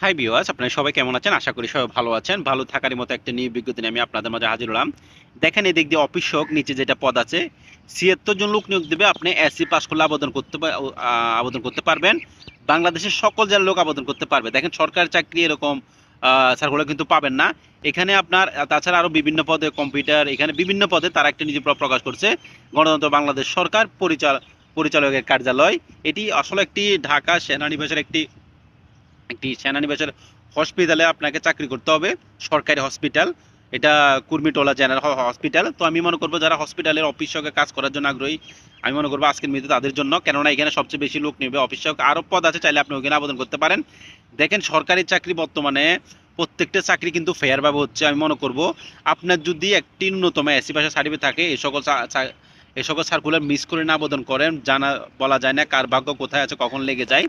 Hi viewers আপনারা সবাই কেমন আছেন? আশা করি সবাই ভালো আছেন। ভালো থাকারই মতো একটা নিউ বিজ্ঞপ্তি নিয়ে আমি আপনাদের মাঝে হাজির হলাম। দেখেন এদিক দিয়ে অফিস হোক নিচে যেটা পদ আছে, ছিয়াত্তর জন লোক নিয়োগ দেবে। আপনি এসসি পাস করলে আবেদন করতে আবেদন করতে পারবেন। বাংলাদেশের সকল জেলার লোক আবেদন করতে পারবে। দেখেন সরকারি চাকরি এরকম স্যারগুলো কিন্তু পাবেন না। এখানে আপনার তাছাড়া আরও বিভিন্ন পদে কম্পিউটার এখানে বিভিন্ন পদে তারা একটা নিজে প্রকাশ করছে। গণতন্ত্র বাংলাদেশ সরকার পরিচাল, পরিচালকের কার্যালয়। এটি আসলে একটি ঢাকা সেনানিবাসের একটি একটি সেনানিবাসের হসপিটালে আপনাকে চাকরি করতে হবে, সরকারি হসপিটাল এটা কুর্মিটোলা জেনারেল হসপিটাল তো আমি মনে করব যারা হসপিটালের অফিস সহকে কাজ করার জন্য আগ্রহী, আমি মনে করব আজকের মিনিটে তাদের জন্য। কেননা এখানে সবচেয়ে বেশি লোক নেবে। অফিস সহক আরও পদ আছে, চাইলে আপনি ওখানে আবেদন করতে পারেন। দেখেন, সরকারি চাকরি বর্তমানে প্রত্যেকটা চাকরি কিন্তু ফেয়ারভাবে হচ্ছে। আমি মনে করব আপনার যদি একটি ন্যূনতম এসি ভাষা সার্টিফিকেট থাকে এই সকল এই সকল সার্কুলার মিস করে না আবেদন করেন, জানা বলা যায় না কার ভাগ্য কোথায় আছে, কখন লেগে যায়।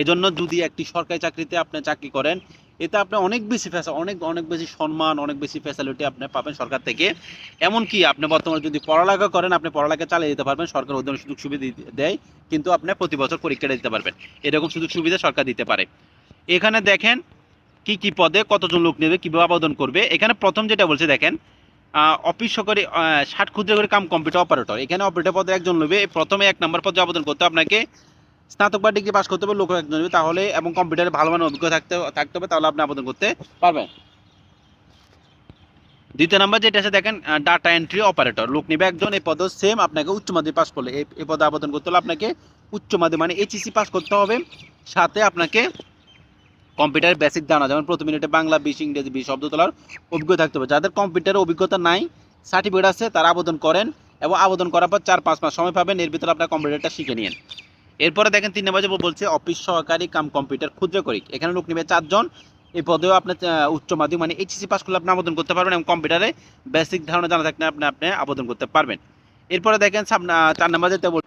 এজন্য যদি একটি সরকারি চাকরিতে আপনি চাকরি করেন, এতে আপনি অনেক বেশি ফ্যাসা, অনেক অনেক বেশি সম্মান, অনেক বেশি ফ্যাসিলিটি আপনি পাবেন সরকার থেকে। এমনকি আপনি বর্তমানে যদি পড়ালেখা করেন, আপনি পড়ালেখা চালিয়ে দিতে পারবেন, সরকার অধীনে সুযোগ সুবিধা দেয়, কিন্তু আপনি প্রতি বছর পরীক্ষাটা দিতে পারবেন। এরকম সুযোগ সুবিধা সরকার দিতে পারে। এখানে দেখেন কি কি পদে কতজন লোক নেবে, কীভাবে আবেদন করবে। এখানে প্রথম যেটা বলছে, দেখেন অফিস সহকারী ষাট ক্ষুদ্র করে কাম কম্পিউটার অপারেটর এখানে অপারেটর পদে একজন নেবে। প্রথমে এক নম্বর পদে আবেদন করতে আপনাকে স্নাতক বা ডিগ্রি পাস করতে হবে, লোক একজন তাহলে এবং কম্পিউটারে ভালো মানের অভিজ্ঞতা থাকতে থাকতে হবে, তাহলে আপনি আবেদন করতে পারবেন। দ্বিতীয় নাম্বার যেটা আছে, দেখেন ডাটা এন্ট্রি অপারেটর লোক নেবে একজন, এই পদে সেম আপনাকে উচ্চ মাধ্যমিক পাস করলে, এই পদে আবেদন করতে হলে আপনাকে উচ্চ মাধ্যমিক মানে এইচএসসি পাস করতে হবে। সাথে আপনাকে কম্পিউটারের বেসিক জানা, যেমন প্রতি মিনিটে বাংলা, বিশ, ইংরেজি, বিশ শব্দ তোলার অভিজ্ঞতা থাকতে হবে। যাদের কম্পিউটারের অভিজ্ঞতা নাই সার্টিফিকেট আছে, তারা আবেদন করেন এবং আবেদন করার পর চার পাঁচ মাস সময় পাবেন, এর ভিতরে আপনার কম্পিউটারটা শিখে নিন এরপরে দেখেন তিন নম্বর বলছে, অফিস সহকারী কাম কম্পিউটার ক্ষুদ্র করিক এখানে লোক নেবে চারজন। এই পদেও আপনার উচ্চ মাধ্যমিক মানে এইচএসসি পাস করলে আপনি আবেদন করতে পারবেন এবং কম্পিউটারে বেসিক ধারণা জানা থাকলে আপনি আপনি আবেদন করতে পারবেন। এরপরে দেখেন চার নম্বর বল,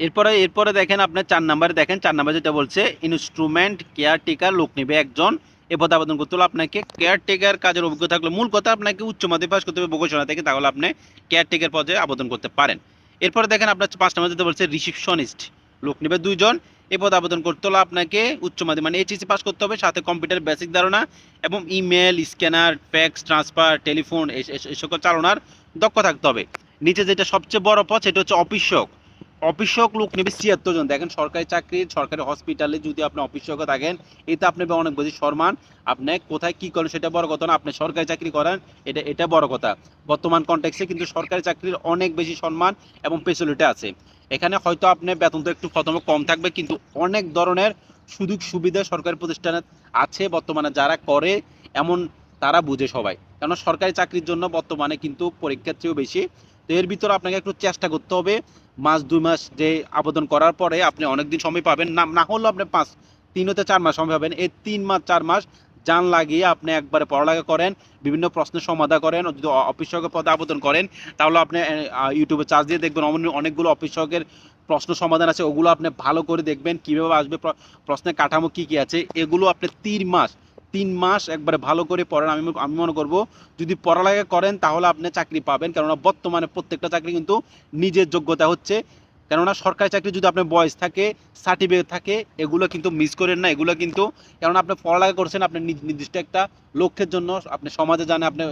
এরপরে এরপরে দেখেন আপনার চার নম্বরে দেখেন, চার নম্বর যেটা বলছে ইনস্ট্রুমেন্ট কেয়ারটেকার লোক নেবে একজন। এ পদে আবেদন করতে হলে আপনাকে কেয়ারটেকার কাজের অভিজ্ঞতা থাকলে মূল কথা আপনাকে উচ্চ মাধ্যমিক পাস করতে হবে ভোকেশনা থেকে, তাহলে আপনি কেয়ারটেকার পদে আবেদন করতে পারেন। এরপরে দেখেন আপনার পাঁচ নম্বর যেটা বলছে রিসিপশনিস্ট লোক নেবে দুইজন, এ পদে আবেদন করতে হলে আপনাকে উচ্চ মাধ্যমিক মানে এইচএসসি পাস করতে হবে, সাথে কম্পিউটার বেসিক ধারণা এবং email scanner fax transfer telephone এই সকল চালনার দক্ষ থাকতে হবে। নিচে যেটা সবচেয়ে বড় পদ সেটা হচ্ছে অফিসক অফিসক লোক নেবে ছিয়াত্তর জন। দেখেন সরকারি চাকরি, সরকারি হসপিটালে যদি আপনি অফিসক থাকেন, এতে আপনি অনেক বেশি সম্মান আপনি কোথায় কি করেন সেটা বড় কথা না, আপনি সরকারি চাকরি করেন, এটা এটা বড় কথা। বর্তমান কনটেক্সে কিন্তু সরকারি চাকরির অনেক বেশি সম্মান এবং ফেসিলিটি আছে। এখানে হয়তো আপনি বেতন তো একটু প্রথমে কম থাকবে, কিন্তু অনেক ধরনের সুযোগ সুবিধা সরকারি প্রতিষ্ঠানে আছে বর্তমানে যারা করে, এমন তারা বুঝে সবাই। কেননা সরকারি চাকরির জন্য বর্তমানে কিন্তু পরীক্ষার চেয়েও বেশি। তো এর ভিতরে আপনাকে একটু চেষ্টা করতে হবে, মাস, দুই মাস যে আবেদন করার পরে আপনি অনেক দিন সময় পাবেন, না না হলেও আপনি পাঁচ, তিন হতে চার মাস সময় পাবেন। এই তিন মাস, চার মাস যান লাগিয়ে আপনি একবারে পড়ালেখা করেন, বিভিন্ন প্রশ্নের সমাধান করেন যদি অ- অফিস সহকার পদে আবেদন করেন, তাহলে আপনি ইউটিউবে চার্জ দিয়ে দেখবেন অনেকগুলো অফিস সহকের প্রশ্ন সমাধান আছে, ওগুলো আপনি ভালো করে দেখবেন, কীভাবে আসবে প্রশ্নের কাঠামো কি কি আছে, এগুলো আপনি তিন মাস তিন মাস একবারে ভালো করে পড়েন। আমি আমি মনে করব, যদি পড়ালেখা করেন তাহলে আপনি চাকরি পাবেন, কেননা বর্তমানে প্রত্যেকটা চাকরি কিন্তু নিজের যোগ্যতা হচ্ছে। কেননা সরকারি চাকরি যদি আপনার বয়স থাকে সার্টিফিকেট থাকে, এগুলো কিন্তু মিস করেন না। এগুলো কিন্তু কেননা আপনি পড়ালেখা করছেন, আপনি নির্দিষ্ট একটা লক্ষ্যের জন্য আপনি সমাজে জানে, আপনি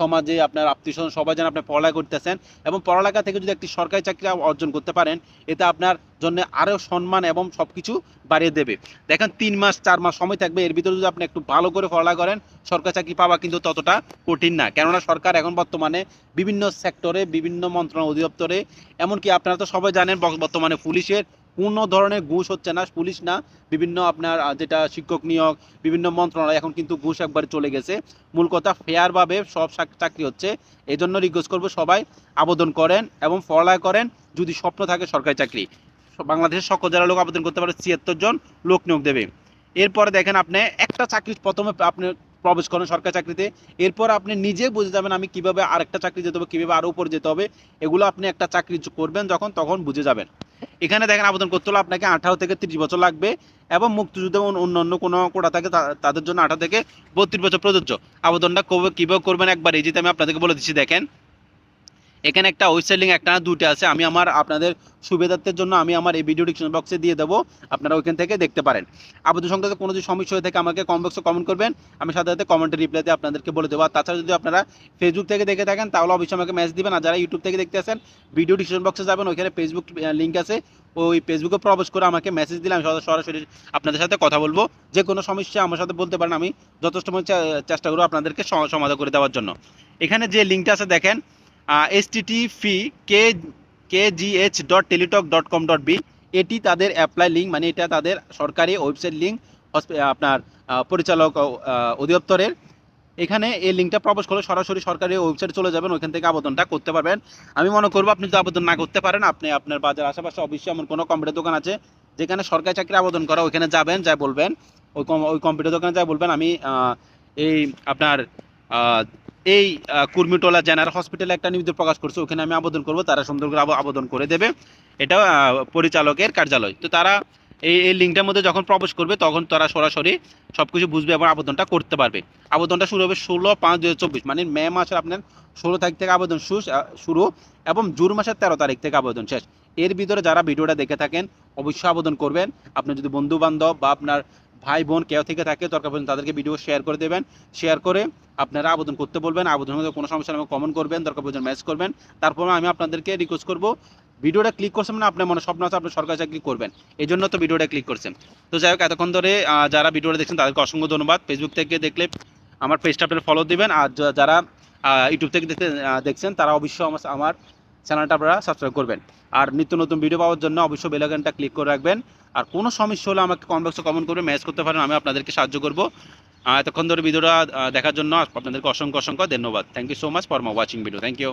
সমাজে আপনার আত্মীয় স্বজন সবাই জানে আপনি পড়ালেখা করতেছেন এবং পড়ালেখা থেকে যদি একটি সরকারি চাকরি অর্জন করতে পারেন এটা আপনার জন্য আরও সম্মান এবং সব কিছু বাড়িয়ে দেবে। দেখেন, তিন মাস, চার মাস সময় থাকবে। এর ভিতরে যদি আপনি একটু ভালো করে পড়ালেখা করেন, সরকারি চাকরি পাওয়া কিন্তু ততটা কঠিন না। কেননা সরকার এখন বর্তমানে বিভিন্ন সেক্টরে, বিভিন্ন মন্ত্রণালয় অধিদপ্তরে, এমনকি আপনারা তো সবাই জানেন বর্তমানে পুলিশের কোনো ধরনের ঘুষ হচ্ছে না। পুলিশ না, বিভিন্ন আপনার যেটা শিক্ষক নিয়োগ, বিভিন্ন মন্ত্রণালয় এখন কিন্তু ঘুষ একবার চলে গেছে। মূল কথা ফেয়ারভাবে সব চাকরি হচ্ছে। এই জন্য রিকোয়েস্ট করব সবাই আবেদন করেন এবং পড়ালেখা করেন। যদি স্বপ্ন থাকে সরকারি চাকরি। বাংলাদেশের সকল জেলার লোক আবেদন করতে পারে ছিয়াত্তর জন লোক নিয়োগ দেবে। এরপরে দেখেন আপনি একটা চাকরি প্রথমে আপনি প্রবেশ করেন সরকারি চাকরিতে। এরপর আপনি নিজে বুঝে যাবেন আমি কীভাবে আরেকটা চাকরি যেতে হবে, কীভাবে আরও উপরে যেতে হবে। এগুলো আপনি একটা চাকরি করবেন যখন, তখন বুঝে যাবেন। এখানে দেখেন আবেদন করতে হলে আপনাকে আঠারো থেকে তিরিশ বছর লাগবে এবং মুক্তিযুদ্ধ এবং অন্যান্য কোনো কোটা থাকে তাদের জন্য আঠারো থেকে বত্রিশ বছর প্রযোজ্য। আবেদনটা কবে, কীভাবে করবেন একবার এই যেতে আমি আপনাদেরকে বলে দিচ্ছি, দেখেন। এখানে একটা ওয়েবসাইট লিঙ্ক একটা না দুটো আছে, আমি আমার আপনাদের সুবিধার্থের জন্য আমি আমার এই ভিডিও ডিসক্রিপশন বক্সে দিয়ে দেবো, আপনারা ওইখান থেকে দেখতে পারেন। আবেদন সংক্রান্ত কোনো যদি সমস্যা হয়ে থাকে, আমাকে কমেন্ট বক্সে কমেন্ট করবেন, আমি সাথে সাথে কমেন্টে রিপ্লাইতে আপনাদেরকে বলে দেবো। আর তাছাড়া যদি আপনারা ফেসবুক থেকে দেখে থাকেন, তাহলে অবশ্যই আমাকে মেসেজ দিবেন। আর যারা ইউটিউব থেকে দেখতে আসেন ভিডিও ডিসক্রিপশন বক্সে যাবেন, ওইখানে ফেসবুক লিঙ্ক আছে, ওই ফেসবুকে প্রবেশ করে আমাকে মেসেজ দিলে আমি সরাসরি- আপনাদের সাথে কথা বলব। যে কোনো সমস্যা আমার সাথে বলতে পারেন, আমি যথেষ্ট চেষ্টা করব আপনাদেরকে সমাধান করে দেওয়ার জন্য। এখানে যে লিঙ্কটা আছে, দেখেন S T F K K G H dot Teletalk dot com dot B এটি তাদের অ্যাপ্লাই লিঙ্ক মানে এটা তাদের সরকারি ওয়েবসাইট লিঙ্ক আপনার পরিচালক অধিদপ্তরের। এখানে এই লিঙ্কটা প্রবেশ করলে সরাসরি সরকারি ওয়েবসাইটে চলে যাবেন, ওইখান থেকে আবেদনটা করতে পারবেন। আমি মনে করব আপনি যদি আবেদন না করতে পারেন, আপনি আপনার বাজার আশেপাশে অবশ্যই এমন কোনো কম্পিউটার দোকান আছে, যেখানে সরকারি চাকরি আবেদন করা, ওইখানে যাবেন যাই বলবেন, ওই ওই কম্পিউটার দোকানে যাই বলবেন, আমি এই আপনার এই কুর্মিটোলা জেনারেল হসপিটালে একটা নিবেদন প্রকাশ করছে, ওখানে আমি আবেদন করব, তারা সুন্দর করে আবেদন করে দেবে। এটা পরিচালকের কার্যালয়। তো তারা এই এই লিঙ্কটার মধ্যে যখন প্রবেশ করবে, তখন তারা সরাসরি সব কিছু বুঝবে এবং আবেদনটা করতে পারবে। আবেদনটা শুরু হবে ষোলো পাঁচ দু চব্বিশ মানে মে মাসের আপনার ষোলো তারিখ থেকে আবেদন শুরু এবং জুন মাসের তেরো তারিখ থেকে আবেদন শেষ। এর ভিতরে যারা ভিডিওটা দেখে থাকেন, অবশ্যই আবেদন করবেন। আপনার যদি বন্ধু বান্ধব বা আপনার ভাই, বোন কেউ থেকে থাকে, দরকার পড়লে তাদেরকে ভিডিও শেয়ার করে দেবেন। শেয়ার করে আপনারা আবেদন করতে বলবেন, আবেদনের মধ্যে কোনো সমস্যা আমাকে কমেন্ট করবেন, দরকার পড়লে ম্যাচ করবেন। তারপর আমি আপনাদেরকে রিকোয়েস্ট করব ভিডিওটা ক্লিক করছেন মানে আপনার মনে স্বপ্ন আছে, আপনি সরকারি চাকরি করবেন। এই জন্য তো ভিডিওটা ক্লিক করছেন। তো যাই হোক, এতক্ষণ ধরে যারা ভিডিওটা দেখছেন তাদেরকে অসংখ্য ধন্যবাদ। ফেসবুক থেকে দেখলে আমার পেজটা আপনারা ফলো দিবেন। আর যারা ইউটিউব থেকে দেখতে দেখছেন তারা অবশ্যই আমার আমার চ্যানেলটা আপনারা সাবস্ক্রাইব করবেন। আর নিত্য নতুন ভিডিও পাওয়ার জন্য অবশ্যই বেলাগানটা ক্লিক করে রাখবেন। আর কোনো সমস্যা হলে আমাকে কমেন্ট বক্সে কমেন্ট করবে ম্যাচ করতে পারেন, আমি আপনাদেরকে সাহায্য করব। এতক্ষণ ধরে ভিডিওটা দেখার জন্য আপনাদেরকে অসংখ্য অসংখ্য ধন্যবাদ। Thank you so much for my watching video thank you